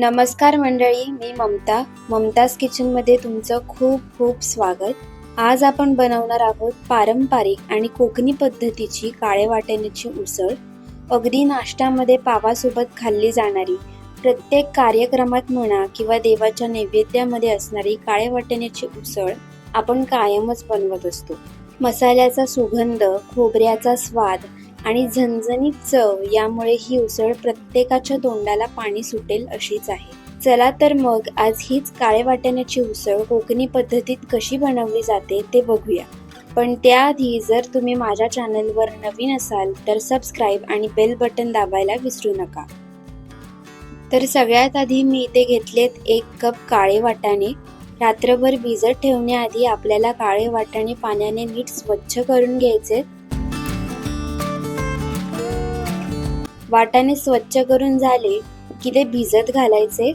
नमस्कार मंडळी मी ममता. ममताज किचनमध्ये तुमचं खूप खूप स्वागत. आज आपण बनवणार आहोत पारंपरिक आणि कोकणी पद्धतीची काळे वाटण्याची उसळ. अगदी नाश्त्यामध्ये पावासोबत खाल्ली जाणारी प्रत्येक कार्यक्रमात म्हणा किंवा देवाच्या नैवेद्यामध्ये असणारी काळे वाटण्याची उसळ आपण कायमच बनवत असतो. मसाल्याचा सुगंध खोबऱ्याचा स्वाद आणि झणझणीत चव यामुळे ही उसळ प्रत्येकाच्या तोंडाला पाणी सुटेल अशीच आहे. चला तर मग आज हीच काळे वाटण्याची उसळ कोकणी पद्धतीत कशी बनवली जाते ते बघूया. पण त्याआधी जर तुम्ही माझ्या चॅनलवर नवीन असाल तर सबस्क्राईब आणि बेल बटन दाबायला विसरू नका. तर सगळ्यात आधी मी इथे घेतलेत एक कप काळे वाटाणे. रात्रभर भिजत ठेवण्याआधी आपल्याला काळे वाटाणे पाण्याने नीट स्वच्छ करून घ्यायचे. वाटाणे स्वच्छ करून झाले की ते भिजत घालायचे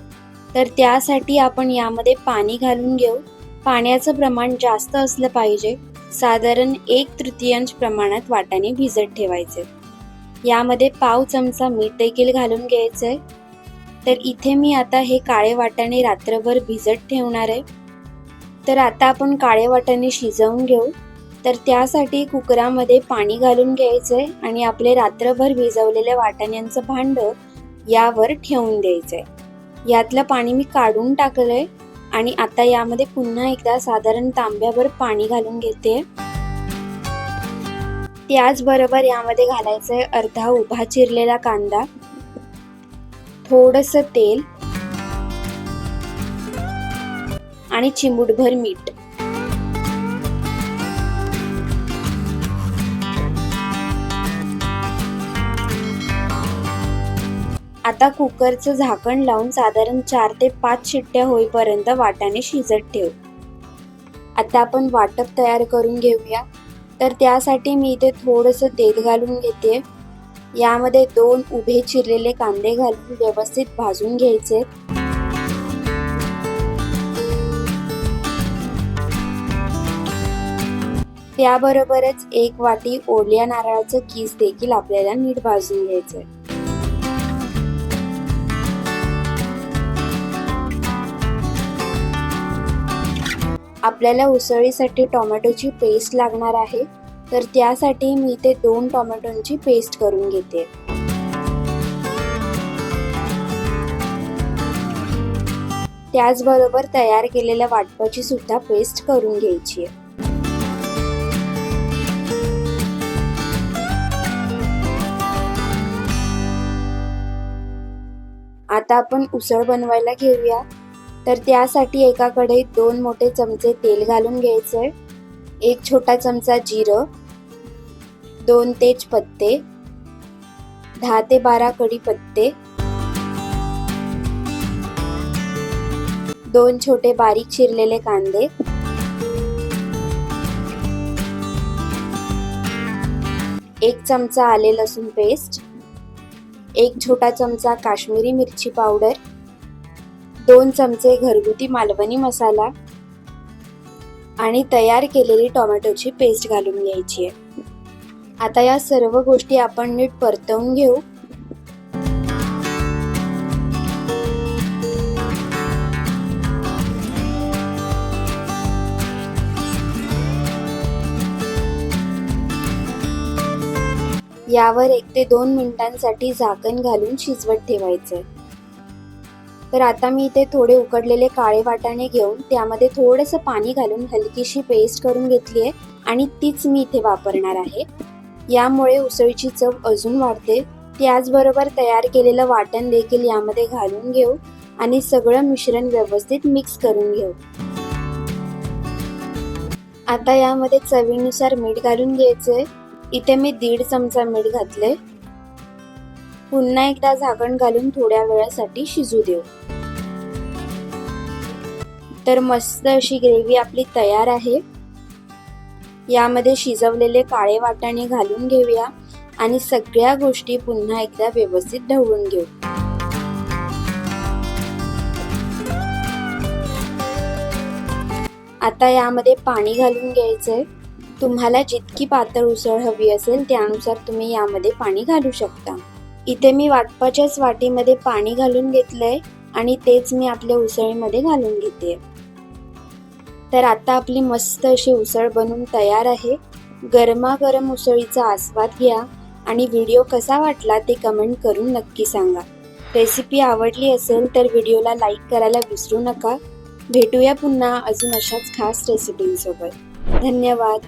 तर त्यासाठी आपण यामध्ये पाणी घालून घेऊ. पाण्याचं प्रमाण जास्त असलं पाहिजे. साधारण एक तृतीयांश प्रमाणात वाटाणे भिजत ठेवायचे. यामध्ये पाव चमचा मीठ देखील घालून घ्यायचं. आहे तर इथे मी आता हे काळे वाटाणे रात्रभर भिजत ठेवणार आहे. तर आता आपण काळे वाटाणे शिजवून घेऊ. तर त्यासाठी कुकरामध्ये पाणी घालून घ्यायचंय आणि आपले रात्रभर भिजवलेल्या वाटाण्यांचं भांडं यावर ठेवून द्यायचंय यातलं पाणी मी काढून टाकलंय आणि आता यामध्ये पुन्हा एकदा साधारण तांब्याभर पाणी घालून घेते. त्याचबरोबर यामध्ये घालायचंय अर्धा उभा चिरलेला कांदा थोडस तेल आणि चिमूटभर मीठ. आता कुकरचं झाकण लावून साधारण चार ते पाच शिट्ट्या होईपर्यंत वाटाणे शिजत ठेव. आता आपण वाटप तयार करून घेऊया. तर त्यासाठी मी इथे थोडंसं तेल घालून घेते. यामध्ये दोन उभे चिरलेले कांदे घालून व्यवस्थित भाजून घ्यायचे. त्याबरोबरच एक वाटी ओल्या नारळाचं कीस देखील आपल्याला नीट भाजून घ्यायचंय. आपल्याला उसळीसाठी टोमॅटोची पेस्ट लागणार आहे. तर त्यासाठी मी ते दोन टोमॅटोची पेस्ट करून घेते. त्याचबरोबर तयार केलेल्या वाटपाची सुद्धा पेस्ट करून घ्यायची आहे. आता आपण उसळ बनवायला घेऊया. तर त्यासाठी एका कढईत दोन मोठे चमचे तेल घालून घ्यायचे. एक छोटा चमचा जिरं दोन तेजपत्ते दहा ते बारा कढीपत्ते दोन छोटे बारीक चिरलेले कांदे एक चमचा आले लसूण पेस्ट एक छोटा चमचा काश्मीरी मिरची पावडर दोन चमचे घरगुती मालवणी मसाला आणि तयार केलेली टोमॅटोची पेस्ट घालून घ्यायची आहे. आता या सर्व गोष्टी आपण नीट परतवून घेऊ. यावर एक ते दोन मिनिटांसाठी झाकण घालून शिजवत ठेवायचं तर आता मी इथे थोडे उकडलेले काळे वाटाणे घेऊन त्यामध्ये थोडंसं पाणी घालून हलकीशी पेस्ट करून घेतली आहे आणि तीच मी इथे वापरणार आहे. यामुळे उसळीची चव अजून वाढते. त्याचबरोबर तयार केलेलं वाटण देखील यामध्ये घालून घेऊ आणि सगळं मिश्रण व्यवस्थित मिक्स करून घेऊ. आता यामध्ये चवीनुसार मीठ घालून घ्यायचंय. इथे मी दीड चमचा मीठ घातले पुन्हा एकदा झाकण घालून थोड्या वेळासाठी शिजू देऊ. तर मस्त अशी ग्रेव्ही आपली तयार आहे. यामध्ये शिजवलेले काळे वाटाणे घालून घेऊया आणि सगळ्या गोष्टी पुन्हा एकदा व्यवस्थित ढवळून घेऊ. आता यामध्ये पाणी घालून घ्यायचंय. तुम्हाला जितकी पातळ उसळ हवी असेल त्यानुसार तुम्ही यामध्ये पाणी घालू शकता. इथे मी वाटपाच्याच वाटीमध्ये पाणी घालून घेतलंय. आणि तेच मी आपल्या उसळीमध्ये घालून घेते. तर आता आपली मस्त अशी उसळ बनून तयार आहे. गरमागरम उसळीचा आस्वाद घ्या आणि व्हिडिओ कसा वाटला ते कमेंट करून नक्की सांगा. रेसिपी आवडली असेल तर व्हिडिओला लाईक करायला विसरू नका. भेटूया पुन्हा अजून अशाच खास रेसिपींसोबत. धन्यवाद.